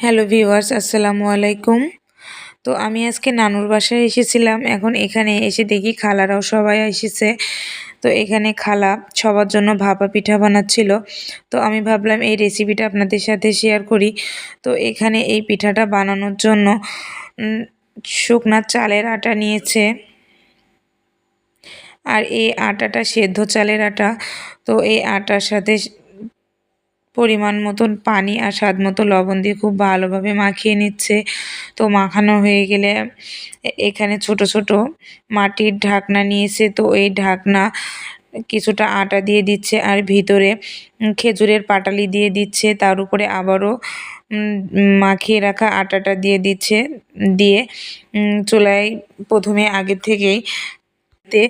Hello viewers, আসসালামু আলাইকুম। তো আমি আজকে নানুর বাসায় এসেছিলাম। এখন এখানে এসে দেখি খালারাও সবাই এসেছে। তো এখানে খালা সবার জন্য ভাপা পিঠা বানাচ্ছিল। তো আমি ভাবলাম এই রেসিপিটা আপনাদের সাথে শেয়ার করি। তো এখানে এই পিঠাটা বানানোর জন্য শুকনা চালের আটা নিয়েছে। আর এই আটাটা সেদ্ধ চালের আটা। তো এই আটার সাথে পরিমাণ মতন পানি আর স্বাদ মতো লবণ দিয়ে খুব ভালোভাবে মাখিয়ে নিচ্ছে। তো মাখানো হয়ে গেলে এখানে ছোট ছোট মাটির ঢাকনা নিয়েছে। তো এই ঢাকনা কিছুটা আটা দিয়ে দিচ্ছে আর ভিতরে খেজুরের পাটালি দিয়ে দিচ্ছে। তার উপরে আবারও মাখিয়ে রাখা আটাটা দিয়ে দিচ্ছে। দিয়ে চুলায় প্রথমে আগে থেকেই তে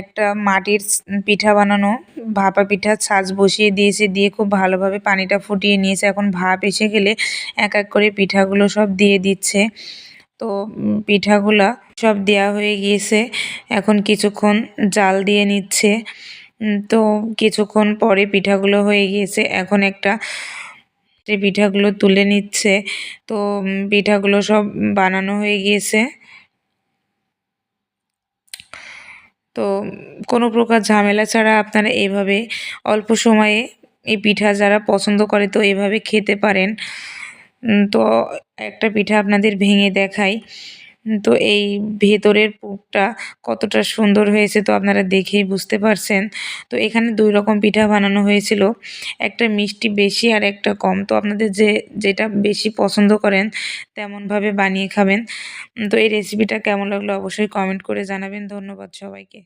একটা মাটির পিঠা বানানো, ভাপা পিঠার ছাঁচ বসিয়ে দিয়েছে, দিয়ে খুব ভালোভাবে পানিটা ফুটিয়ে নিয়েছে। এখন ভাপ এসে গেলে এক এক করে পিঠাগুলো সব দিয়ে দিচ্ছে। তো পিঠাগুলা সব দেওয়া হয়ে গিয়েছে। এখন কিছুক্ষণ জাল দিয়ে নিচ্ছে। তো কিছুক্ষণ পরে পিঠাগুলো হয়ে গিয়েছে। এখন একটা পিঠাগুলো তুলে নিচ্ছে। তো পিঠাগুলো সব বানানো হয়ে গিয়েছে। তো কোনো প্রকার ঝামেলা ছাড়া আপনারা এভাবে অল্প সময়ে এই পিঠা যারা পছন্দ করে তো এভাবে খেতে পারেন। তো একটা পিঠা আপনাদের ভেঙে দেখাই। তো এই ভেতরের পুকটা কতটা সুন্দর হয়েছে তো আপনারা দেখেই বুঝতে পারছেন। তো এখানে দুই রকম পিঠা বানানো হয়েছিল, একটা মিষ্টি বেশি আর একটা কম। তো আপনাদের যে, যেটা বেশি পছন্দ করেন তেমনভাবে বানিয়ে খাবেন। তো এই রেসিপিটা কেমন লাগল অবশ্যই কমেন্ট করে জানাবেন। ধন্যবাদ সবাইকে।